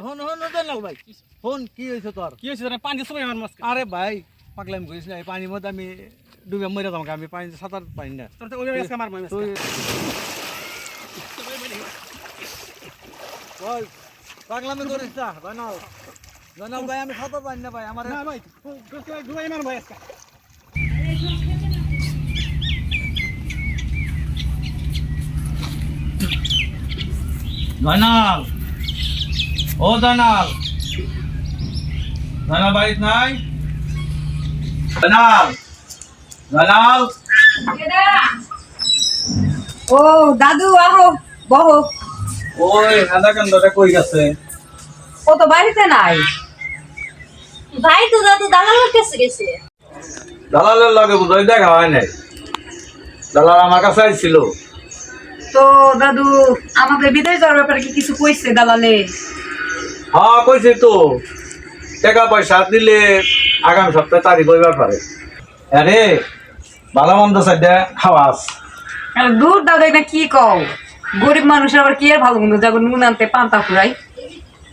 হন হন হন না ভাই। হন কি হয়েছে তোর? কি হয়েছে? পানি সবাই আমার মাছ আরে ভাই পাগলামি করিস না এই পানির মধ্যে আমি ডুবে মরে যাব আমি পানি সাঁতার পারি না। পাগলামি করিস না জানাও। জানাও ভাই আমি সাঁতার পারি না ভাই আমার ভাই ডুবাই আমার ভাই জয়নাল! ও জয়নাল জয়নাল বাড়িত নাই? জয়নাল জয়নাল ও দাদু আহো বহো। ওই আধা কান্দটা কই গেছে? ও তো বাড়িতে নাই। ভাই তো দাদু দালালের কাছে গেছে। দালালের লগে বুঝাই দেখা হয় নাই। দালাল আমার কাছে আইছিল। তো দাদু আমাদের বিদেশ যাওয়ার ব্যাপারে কি কিছু কইছে দালালে? হ্যাঁ কইছি তো টাকা পয়সা দিলে আগামী সপ্তাহে তারিখ হইবার পারে। আরে ভালো মন্দ সাইডে খাওয়াস আরে দূর দাদু এটা কি কও? গরিব মানুষের আবার কি আর ভালো মন্দ? যাব নুন আনতে পান্তা ফুরাই।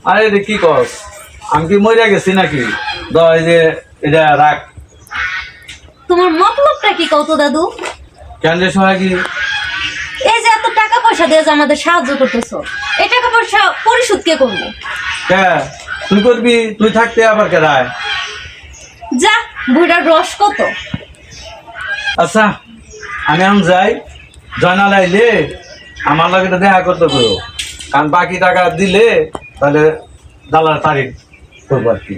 আরে রে কি কস? আমি কি মরিয়া গেছি নাকি? দ এই যে এটা রাখ তোমার মতলবটা কি কত দাদু? ক্যান্ডের সময় কি? এই যে এত টাকা পয়সা দিয়ে যে আমাদের সাহায্য করতেছো এই টাকা পয়সা পরিশোধ কে করব কে তুই করবি তুই থাকতে আবার কেরায় যা বুড়ার রস কত? আচ্ছা আমি এখন যাই জয়নাল আইলে আমার লাগে দেখা করতে করো কারণ বাকি টাকা দিলে তাহলে দালার তারিখ করব আর কি।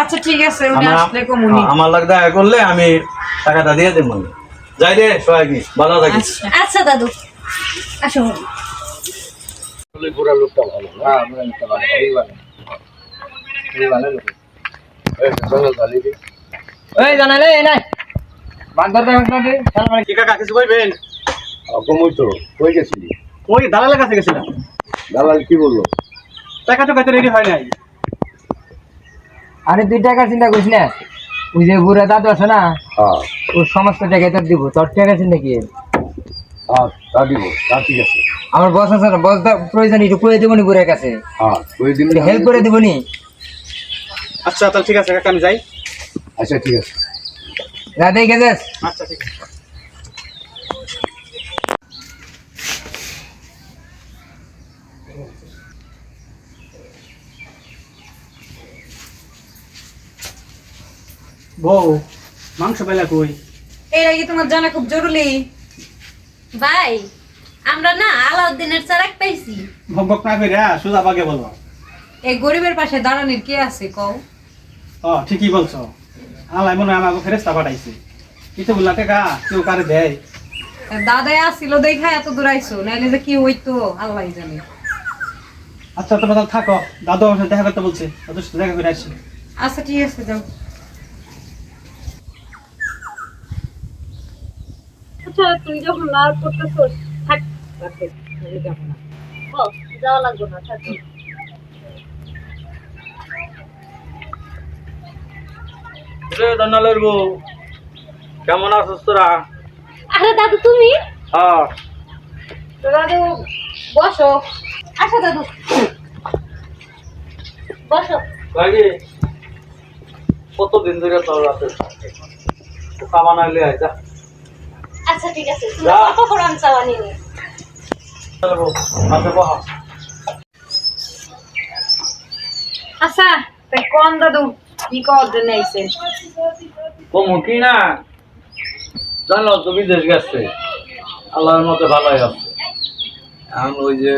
আচ্ছা ঠিক আছে উনি আমার আসলে কমুনি। আমার লাগে দেখা করলে আমি টাকাটা দিয়ে দেবো। যাই রে সোহাগি ভালো থাকিস? আচ্ছা। আচ্ছা দাদু। আসো। পুরা লোকটা ভালো এই জানালে এই নাই বান্দর দেখ না রে খেলা মানে কি কাকা কিছু কইবেন? অকমই তো। কই গেছিলি? ওই দালালের কাছে গেছিলাম। দালাল কি বলল? টাকা তো কাছে রেডি হয় নাই। আরে তুই টাকার চিন্তা করিস না। ওই যে বুড়া দাদু আছে না হ্যাঁ। ওর সমস্ত টাকায় তোর দিব। তোর টাকার চিন্তা কি? হ্যাঁ তা দিব তা ঠিক আছে। আমার বস আছে না বস প্রয়োজন একটু করে দেবো নি বুড়ার কাছে। হ্যাঁ দিন হেল্প করে দেবো নি আচ্ছা তাহলে ঠিক আছে কাকা আমি যাই। আচ্ছা ঠিক আছে। রাধে গেছিস আচ্ছা ঠিক আছে। বউ মাংস বেলা কই? কি তোমার জানা খুব জরুরি। ভাই আমরা না আলাউদ্দিনের চারাক পাইছি। ভক না কইরা সুজা বাগে বলব এই গরিবের পাশে দাঁড়ানির কে আছে কও? ও ঠিকই বলছো। আলাই মনে হয় আমাকে ফেরেস্তা পাঠাইছে। কিছু বললা টাকা কেউ কারে দেয়? দাদাই আসছিল দেখা এত দূর আইছো নাইলে যে কি হইতো আল্লাহ জানে। আচ্ছা তোমরা থাকো। দাদু আমার সাথে দেখা করতে বলছে। দাদুর সাথে দেখা করে আসছি আচ্ছা ঠিক আছে যাও। আচ্ছা তুই যখন না করতেছস থাক ও, যাওয়া লাগবে না থাক। বউ কেমন আছিস তোরা? আরে দাদু তুমি? হ্যাঁ। দাদু বসো। আসো দাদু। বসো। কতদিন ধরে তোর রাতে কামানা লিয়ে আয় যা। আচ্ছা ঠিক আছে। আমি আচ্ছা তাই কোন দাদু কি কি না? জানো তো বিদেশ গেছে। আল্লাহর মতে ভালোই আছে। এখন ওই যে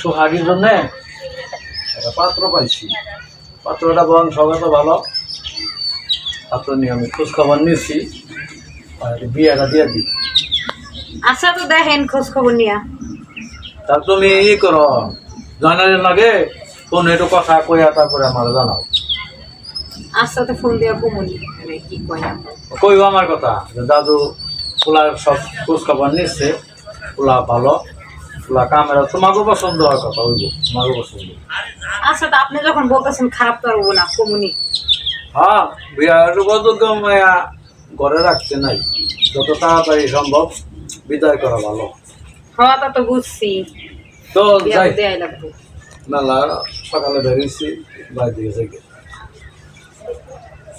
সোহাগির জন্য একটা পাত্র পাইছি। পাত্রটা বরং সবাই তো ভালো। পাত্র নিয়ে আমি খোঁজ খবর নিয়েছি বিয়েটা দিয়ে দিই। আচ্ছা তো দেখেন খোঁজ খবর নিয়া। তা তুমি ই করো জানার লাগে কোন একটু কথা কইয়া তারপরে আমার জানাও। আচ্ছা তো ফোন দিয়া কমুনি আরে কি না কইব আমার কথা দাদু পোলার সব খোঁজ খবর নিচ্ছে পোলা ভালো পোলা কামেরা তোমাকে পছন্দ হওয়ার কথা হইব তোমাকে পছন্দ। আচ্ছা তো আপনি যখন বলতেছেন খারাপ তো না কমুনি হ্যাঁ বিয়ার উপযোগ্য ঘরে রাখতে নাই। যত তাড়াতাড়ি সম্ভব বিদায় করা ভালো। হওয়াটা তো বুঝছি। তো যাই। মেলা সকালে বেরিয়েছি বাইরে দিকে থেকে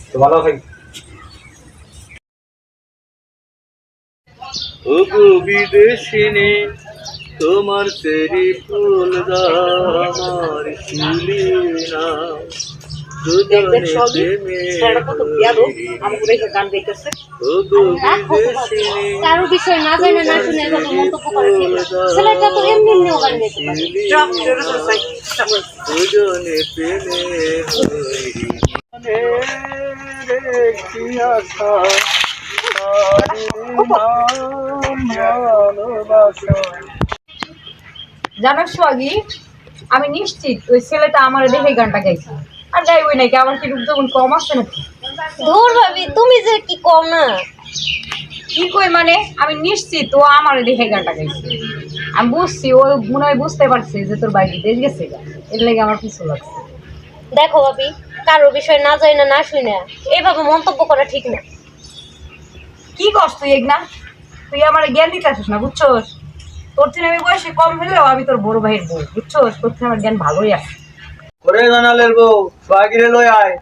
তো ভালো থাকি। ওগো বিদেশিনী তোমার সেরি ফুল আমার শিলি না। কারও বিষয় না জানে না শুনে এভাবে মন্তব্য করে ছেলেটা তো এমনি এমনিও গান গাইতে পারে। দুজনে প্রেমে হই মনের একটি আশা ভালোবাসা জানার সোয়াগি আমি নিশ্চিত ওই ছেলেটা আমার দেখে গানটা গাইছে। আর গাইবই নাকি? আমার কি রূপ যখন কম আসছে নাকি? ধুর ভাবি তুমি যে কি কম না? কি কই মানে? আমি নিশ্চিত ও আমার দেখে গানটা গাইছে। আমি বুঝছি ও মনে হয় বুঝতে পারছে যে তোর বাইক দেশ গেছে এর লেগে আমার কিছু লাগছে। দেখো ভাবি কারও বিষয় না জানে না না শুই না এভাবে মন্তব্য করা ঠিক না। কি কস তুই এগনা? তুই আমার জ্ঞান দিতে আসিস না বুঝছোস? তোর থেকে আমি বয়সে কম হলেও আমি তোর বড় ভাইয়ের বউ বুঝছোস? তোর থেকে আমার জ্ঞান ভালোই আছে। করে জানালের বউ সোহাগিরে লই আয়।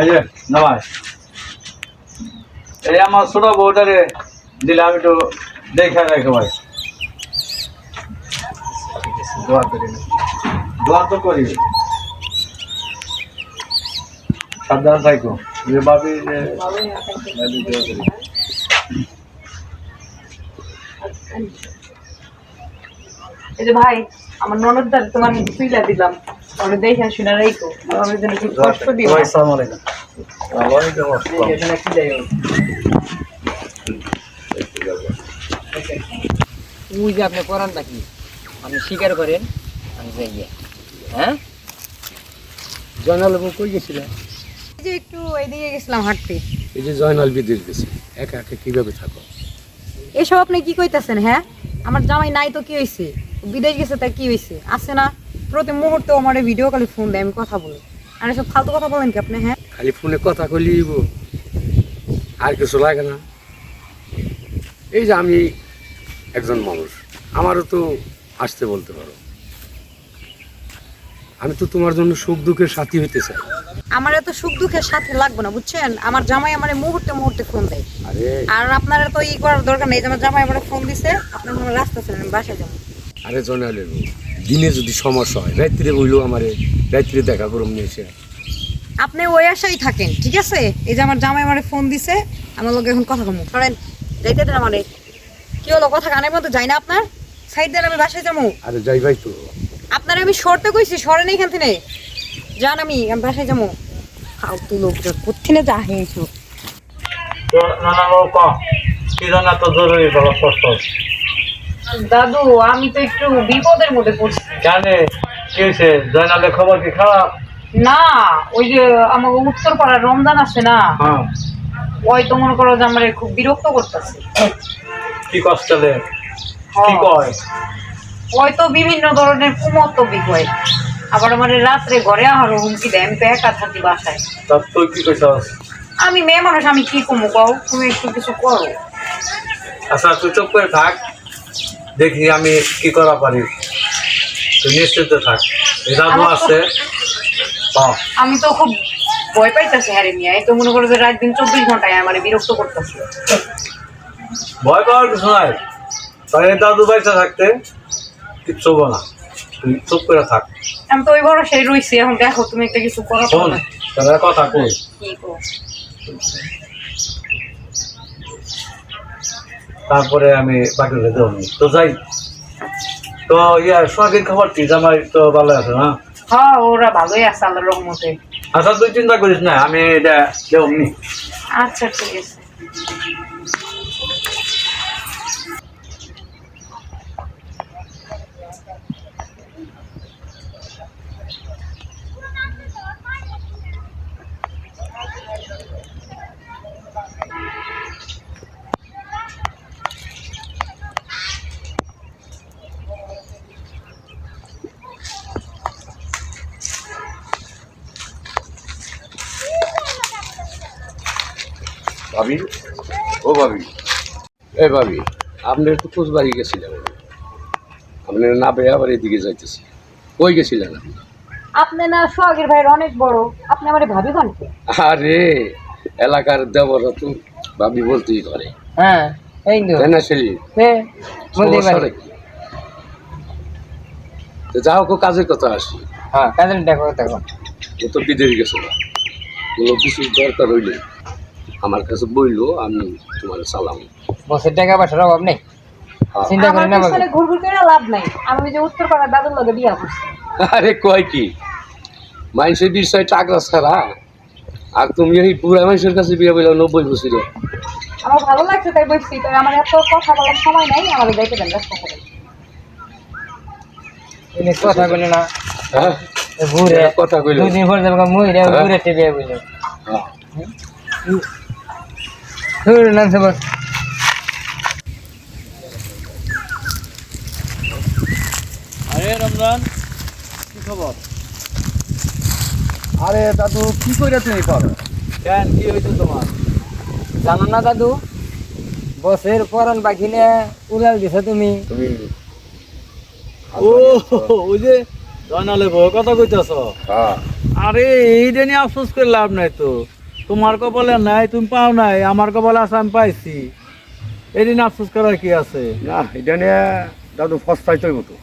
এই যে নামাজ। এই আমার ছোট বউটারে দিলে আমি তো দেখে রেখে ভাই দোয়া করি। দোয়া তো করি। সাবধান থাকো যে ভাবি যে ভাবি দোয়া করি এই যে ভাই আমার ননদদার তোমার তুইলা দিলাম। ওরে দেখে শুনে রেখো আমার জন্য খুব কষ্ট দিও। ভাই আসসালামু আলাইকুম। ওয়ালাইকুম আসসালাম। ওই যে আপনি করান নাকি? আপনি স্বীকার করেন? আমি যাই হ্যাঁ? জয়নাল বাবু কই গেছিলেন? এই যে একটু এদিকে গেছিলাম হাঁটতে। এই যে জয়নাল বিদেশ গেছে। একা একা কীভাবে থাকো? এসব আপনি কি কইতাছেন হ্যাঁ? আমার জামাই নাই তো কি হয়েছে বিদেশ গেছে তা কি হয়েছে আছে না? প্রতি মুহূর্তে আমার ভিডিও কলে ফোন দেয়, আমি কথা বলি। আর এসব ফালতু কথা বলেন কি আপনি হ্যাঁ? খালি ফোনে কথা কইলিব আর কিছু লাগে না। এই যে আমি একজন মানুষ, আমারও তো আসতে বলতে পারো। আমি তো তোমার জন্য সুখ দুঃখের সাথী হইতে চাই। আমার এত সুখ দুঃখের সাথে লাগবে না বুঝছেন? আমার জামাই আমার মুহূর্তে মুহূর্তে ফোন দেয়। আর। আপনারা তো ই করার দরকার নেই আমার জামাই আমার ফোন দিছে আপনার কোনো রাস্তা ছিলেন বাসায় যাব। আরে বউ, দিনে যদি সমস্যা হয় রাত্রে বইলো আমারে রাত্রে দেখা করুম নিয়ে এসে। আপনি ওই আশাই থাকেন ঠিক আছে? এই যে আমার জামাই আমার ফোন দিছে আমার লোক এখন কথা কমু। সরেন যাইতে দেন আমারে। কি হলো কথা কানের মতো যাই না আপনার? সাইড দেন আমি বাসায় যাব। আরে যাই ভাই তো। আপনার আমি সরতে কইছি সরেন এইখান থেকে। যান আমি আমি বাসায় যাব। ফালতু লোক কোথিনে যা হয়েছো তো নানা বাবু কম। কি জানা তো জরুরি বলো কষ্ট দাদু আমি তো একটু বিপদের মধ্যে পড়ছি। জানে। কি হয়েছে? জয়নালের খবর কি খারাপ? না ওই যে আমার উত্তর পাড়ার রমজান আছে না? হ্যাঁ। ওই তো মনে করো যে আমার খুব বিরক্ত করতেছে। কি কষ্ট রে কি কয়? ওই তো বিভিন্ন ধরনের কুমতবি কয়। আবার আমার রাত্রে ঘরে আমার হুমকি দেয় আমি একা থাকি বাসায়। তা তুই কি কইছস আমি মেয়ে মানুষ আমি কি কমু কও? তুমি একটু কিছু করো। আচ্ছা তুই চুপ করে থাক। দেখি আমি কি করা পারি। তুই নিশ্চিত থাক। দাদু আছে। আমি তো খুব ভয় পাইতেছি হ্যারে মিয়া। এই তো মনে করো যে রাত দিন চব্বিশ ঘন্টায় আমার বিরক্ত করতেছে। ভয় পাওয়ার কিছু নাই। তাই দাদু বাইসা থাকতে কিচ্ছু না। তুই চুপ করে থাক। আমি তো ওই বড় সেই রইছি এখন দেখো তুমি একটা কিছু করো শোন তাহলে কথা কই? কি তারপরে আমি বাকিটা দেবো তো যাই। তো ইয়া সোহাগের খবর কি? জামাই তো ভালো আছে না? হ্যাঁ ওরা ভালোই আছে আল্লাহর রহমতে। আচ্ছা তুই চিন্তা করিস না আমি এটা দেবো নি আচ্ছা ঠিক আছে। ভাবি? ও ভাবি। এ ভাবি আপনার তো কোচবাড়ি গেছিলেন। আপনি না পেয়ে আবার এদিকে যাইতেছি কই গেছিলেন আপনি? আপনি না সোহাগের ভাইয়ের অনেক বড়। আপনি আমার ভাবি বানকে আরে এলাকার দেবরা তো ভাবি বলতেই করে হ্যাঁ এই তো। তাই না সেলি হ্যাঁ? তো যা হোক কাজের কথা আসি। হ্যাঁ কাজের দেখো দেখো। ও তো বিদেশ গেছে না। কোনো কিছু দরকার হইলে। আমার কাছে বইলো আমি তোমার সালাম বসের টাকা পয়সার অভাব নেই। হ্যাঁ। চিন্তা আমার করি না পিছনে ঘুরঘুর করে লাভ নাই। আমি ওই যে উত্তরপাড়ার দাদুর লগে বিয়া করছি। আরে কয় কি? মানুষের বিষয় টাকা ছাড়া? আর তুমি এই বুড়া মানুষের কাছে বিয়ে বলে নব্বই বছরে। আমার ভালো লাগছে তাই বলছি তবে আমার এত কথা বলার সময় নাই আমাদের যাইতে দেন রাস্তা করে। কথা বলে না। হ্যাঁ? এ ঘুরে কথা কইলো। দুদিন পর যাবে মুই রে হ্যাঁ? ঘুরে টিপে বলে আরে রমজান কি খবর? আরে দাদু কি করে তুমি করো কেন কি হয়েছে তোমার? জানো না দাদু? বসের পরন বাকি নে উড়াল দিছো তুমি। ও ওই যে জয়নালে বউ কথা কইতেছ? হ্যাঁ। আরে এইটা নিয়ে আফসোস করে লাভ নাই তো। তোমার কো বলে নাই তুমি পাও নাই আমার কপালে আছে আমি পাইছি এদিন আফসোস করার কি আছে? না এটা নিয়ে দাদু ফস্তাইতেই মতো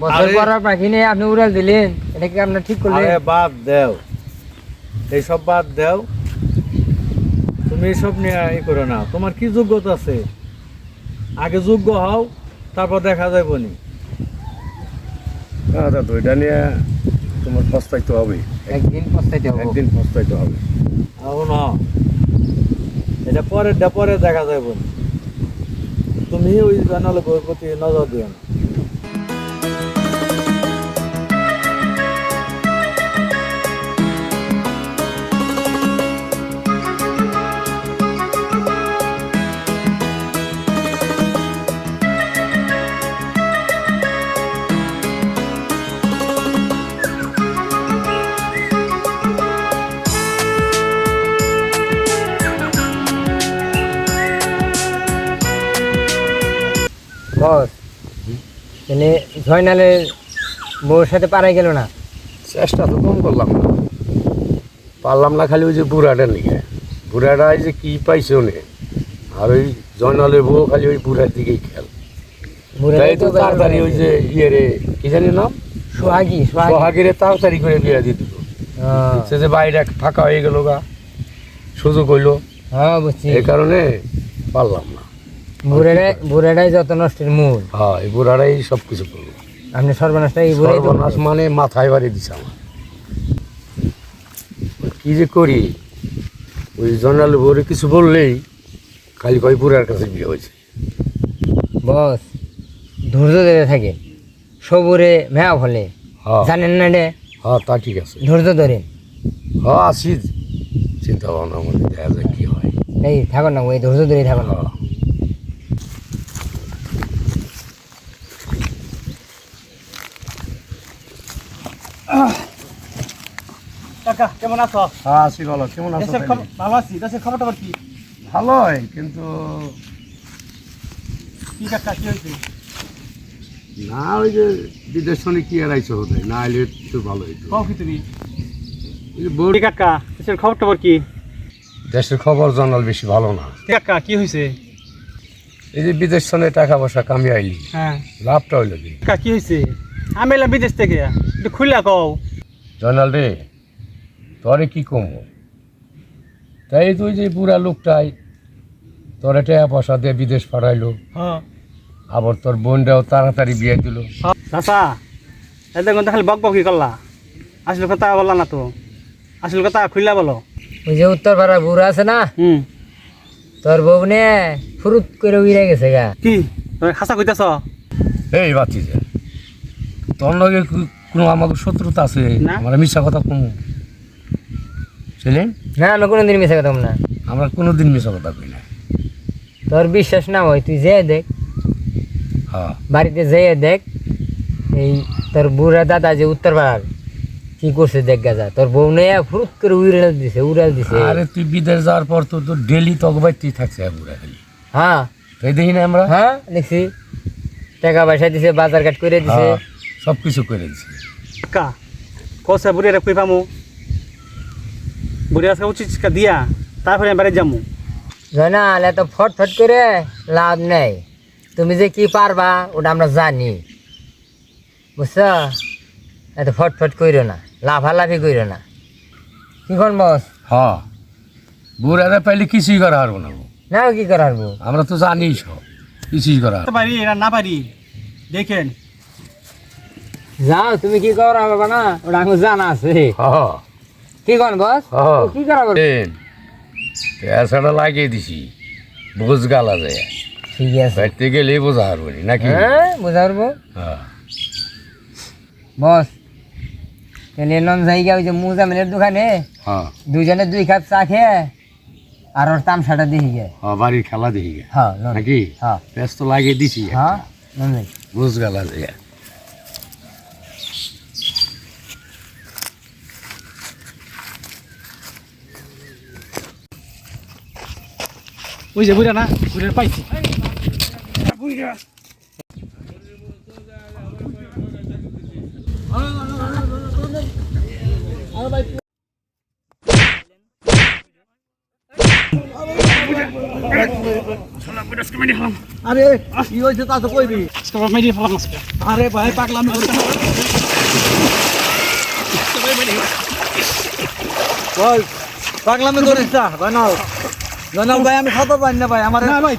বসের আরে- পরার বাকি নে আপনি উড়াল দিলেন এটা কি আপনার ঠিক করলেন? আরে বাদ দেও। এইসব বাদ দেও। তুমি এইসব নিয়ে ই করো না। তোমার কি যোগ্যতা আছে? আগে যোগ্য হও তারপর দেখা যাবে নি দাদু এটা নিয়ে তোমার পস্তাইতে হবে। একদিন পস্তাইতে হবে। একদিন পস্তাইতে হবে। এখন। এটা পরে পরে দেখা যাবে তুমি ওই জানালে প্রতি নজর দিও না। বস। মানে জয়নালের বউর সাথে পারাই গেল না? চেষ্টা তো কম করলাম না। পারলাম না খালি ওই যে বুড়াটার নিকে বুড়াটা এই যে কি পাইছে ওনে আর ওই জয়নালের বউ খালি ওই বুড়ার দিকেই বুড়ো তাই তো তাড়াতাড়ি ওই যে ইয়ে রে কি জানি নাম? সোহাগী সোহাগী। সোহাগের তাড়াতাড়ি করে বিয়ে দিয়ে দিল। সে যে বাইরে ফাঁকা হয়ে গেল গা। সুযোগ হইল। হ্যাঁ বুঝছি। এই কারণে পারলাম না। বুড়েটাই বুড়েটাই যত নষ্টের মূল। হ্যাঁ এই বুড়ারাই সব কিছু করল। আপনি সর্বনাশটা এই বুড়াই সর্বনাশ মানে মাথায় বাড়ি দিছে আমার। কি যে করি? ওই জনাল বউরে কিছু বললেই খালি কয় বুড়ার কাছে বিয়ে হয়েছে। বস ধৈর্য ধরে থাকে। সবুরে মেয়া ফলে। হ্যাঁ। জানেন না রে? হ্যাঁ তা ঠিক আছে। ধৈর্য ধরেন। হ্যাঁ আসি চিন্তা ভাবনা মধ্যে দেখা যায় কি হয়। এই থাকুন না ওই ধৈর্য ধরে থাকুন কাকা কেমন আছো? হ্যাঁ কেমন আছো ভালো আছি। দেশের খবর টবর কি? ভালোই কিন্তু কি কাকা কি হয়েছে? না ওই যে বিদেশ শুনে কি হতে না এলে ভালো হইতো। কও কি তুমি? ওই যে বউ- কাকা দেশের খবর টবর কি? দেশের খবর জানাল বেশি ভালো না। কি কাকা কি হয়েছে? এই যে বিদেশ শুনে টাকা পয়সা কামিয়ে আইলি। হ্যাঁ। লাভটা হইল কি? কাকা কি হয়েছে? আমি এলাম বিদেশ থেকে। একটু খুললা কও। জয়নাল রে তোরে কি কমবো তাই তুই যে বুড়া লোকটাই তোরে টাকা পয়সা দিয়ে বিদেশ পাঠাইলো। হ্যাঁ। আবার তোর বোনটাও তাড়াতাড়ি বিয়ে দিল। চাচা এই দেখুন খালি বক বকি করলা। আসল কথা বললা না তো। আসল কথা খুললা বলো। ওই যে উত্তর পাড়ার বুড়া আছে না? হুম। তোর বউ নে ফুরুত করে উড়ে গেছে গা। কি? তুমি খাসা কইতাছ এই বাতি যে তোর লগে কো- কোনো আমাকে শত্রুতা আছে। আমার মিশা কথা কম। ছিলেন না আমি কোনোদিন মিশে কথা না। আমরা কোনোদিন মিশা কথা কই না। তোর বিশ্বাস না হয় তুই যেয়ে দেখ। হ্যাঁ। বাড়িতে যেয়ে দেখ এই তোর বুড়া দাদা যে উত্তর পাড়ার কি করছে দেখ গাজা। তোর বউ নে ফুরুত করে উড়াল দিছে উড়াল দিছে। আরে তুই বিদেশ যাওয়ার পর তো তোর ডেলি তক বাইতেই থাকছে বুড়া খালি। হ্যাঁ। তো এই দেখি না আমরা? হ্যাঁ দেখছি। টাকা পয়সা দিছে বাজার ঘাট করে দিছে। হ্যাঁ, সব কিছু করে দিছি। কা কসে বুড়ি কই পামু বুড়ি আজকে উচিত শিক্ষা দিয়া তারপরে আমি বাড়ি যামু জয়না আলে তো ফট ফট করে লাভ নেই তুমি যে কি পারবা ওটা আমরা জানি বুঝছ এত ফট ফট কইরো না লাফালাফি কইরো না কি কোন বস হ্যাঁ বুড়ারা পাইলে কিছুই করা পারব না নাও কি করার বউ আমরা তো জানি সব কিছুই করা পারি এরা না পারি দেখেন যাও তুমি কি করা? বাবা না ওটা আমার জানা আছে। হ্যাঁ কি কোন বস? হ্যাঁ কি করা বল? পেঁচাটা লাগিয়ে দিছি। বোঝ গালা যায়। ঠিক আছে। বাড়িতে গেলেই বোঝা পারব নাকি? হ্যাঁ বুঝা পারব। হ্যাঁ। বস নন জায়গা ওই যে মুজামিনের দোকানে হ্যাঁ। দুজনে দুই কাপ চা খেয়ে আর ওর তামসাটা দেখি গে। হ্যাঁ, বাড়ির খেলা দেখি গে। হ্যাঁ। নাকি? হ্যাঁ। পেঁচ তো লাগিয়ে দিছি। হ্যাঁ বোঝ গালা যায়। ওই যে বুড়া না বুড়ার পাইছি। আরে কি হয়েছে তা তো কইবি? আরে ভাই পাগলামি করতে বল পাগলামি করিস না জয়নাল জয়নাল ভাই আমি খাতে পারি না ভাই আমার না ভাই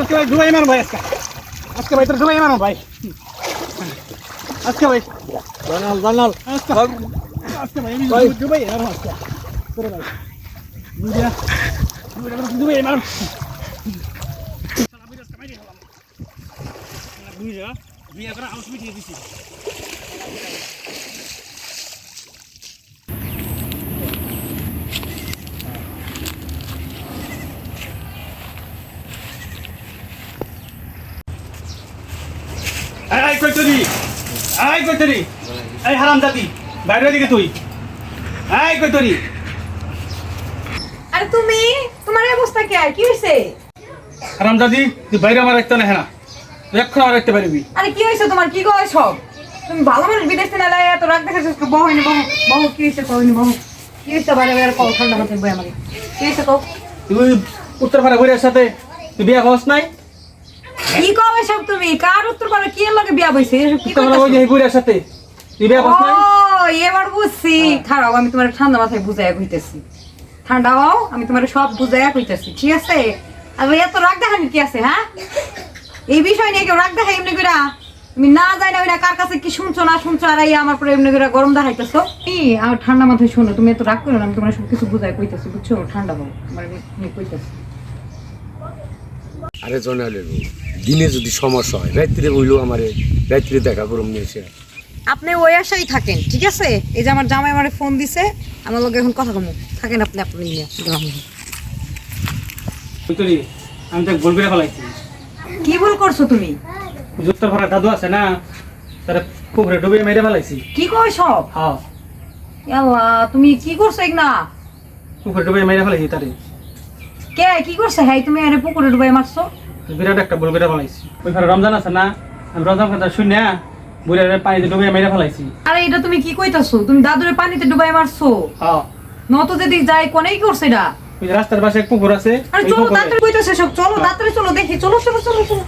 আজকে ভাই ডুবাই মারো ভাই আজকে। আজকে ভাই তোর ডুবাই মারো ভাই। আজকে ভাই। জয়নাল জয়নাল আজকে ভাই আমি। ডুবাই মারো আজকে। তোর ভাই। ডুবাই মারো বুঝা বিয়ে করে হাউস মিটিয়ে দিছি। এই কই তুই? এই কই তুই? এই হারাম জাতি বাইরে দিকে তুই। এই কই তুই? আরে তুমি তোমার অবস্থা কি? আর কি হয়েছে হারাম জাতি তুই বাইরে আমার রাখতে না তুই এক্ষণ আমার রাখতে পারবি। আরে কি হয়েছে তোমার? কি কয় সব? তুমি ভালো মানুষ বিদেশ থেকে এলাই এত রাগ দেখাচ্ছ বহু হয়নি বহু বহু কি হয়েছে কইনি বহু কি হয়েছে বাইরে বাইরে কল ঠান্ডা মাথায় বই আমাকে। কি হয়েছে কও? তুই উত্তর পাড়া ঘুরের সাথে তুই বিয়ে হস নাই? কি কবে সব তুমি? কার উত্তর কি লগে বিয়া বইছে এসব ওই যে? ঘুরের সাথে। তুই বিয়ে নাই? ও এবার বুঝছি। খারাপ আমি তোমার ঠান্ডা মাথায় বুঝাইয়া কইতেছি। ঠান্ডা হও আমি তোমার সব বুঝাইয়া কইতেছি ঠিক আছে? আর এত রাগ দেখানি কি আছে হ্যাঁ? এই বিষয় নিয়ে কেউ রাগ দেখাই এমনি করে তুমি না যাই না ওই না কার কাছে কি শুনছো না শুনছো আর এই আমার পরে এমনি করে গরম দেখাইতেছো? এই আর ঠান্ডা মাথায় শোনো তুমি এত রাগ করো না আমি তোমার সব কিছু বুঝাই কইতেছি বুঝছ? ঠান্ডা হও আমার কইতেছি। আরে জনালে দিনে যদি সমস্যা হয় রাত্রে বইলো আমারে রাত্রে দেখা করুম নিয়েছে আপনি ওই আশাই থাকেন ঠিক আছে? এই যে আমার জামাই আমারে ফোন দিছে আমার লগে এখন কথা কমু। থাকেন আপনি আপনি নিয়ে। আমি তো গোল করে ফেলাইছি। কি ভুল করছ তুমি? উত্তর পাড়া দাদু আছে না তারা পুকুরে ডুবে মেরে ফেলাইছি। কি কই সব? হ্যাঁ। তুমি কি করছ না পুকুরে ডুবে মেরে ফেলাইছি তারে। কে কি করছে? হ্যাঁ তুমি এনে পুকুরে ডুবাই মারছো? বিরাট একটা ভুল করে ফেলাইছি। ওই ঘরে রমজান আছে না? আমি রমজান কথা শুনে বুড়ে পানিতে ডুবাই মেরে ফেলাইছি। আরে এটা তুমি কি কইতাছো? তুমি দাদুরে পানিতে ডুবাই মারছো? হ্যাঁ নতো যদি যায় কোনেই করছে এটা? ওই রাস্তার পাশে এক পুকুর আছে আরে চলো দাঁতরে কইতাছে সব চলো দাঁতরে চলো দেখি চলো চলো চলো চলো।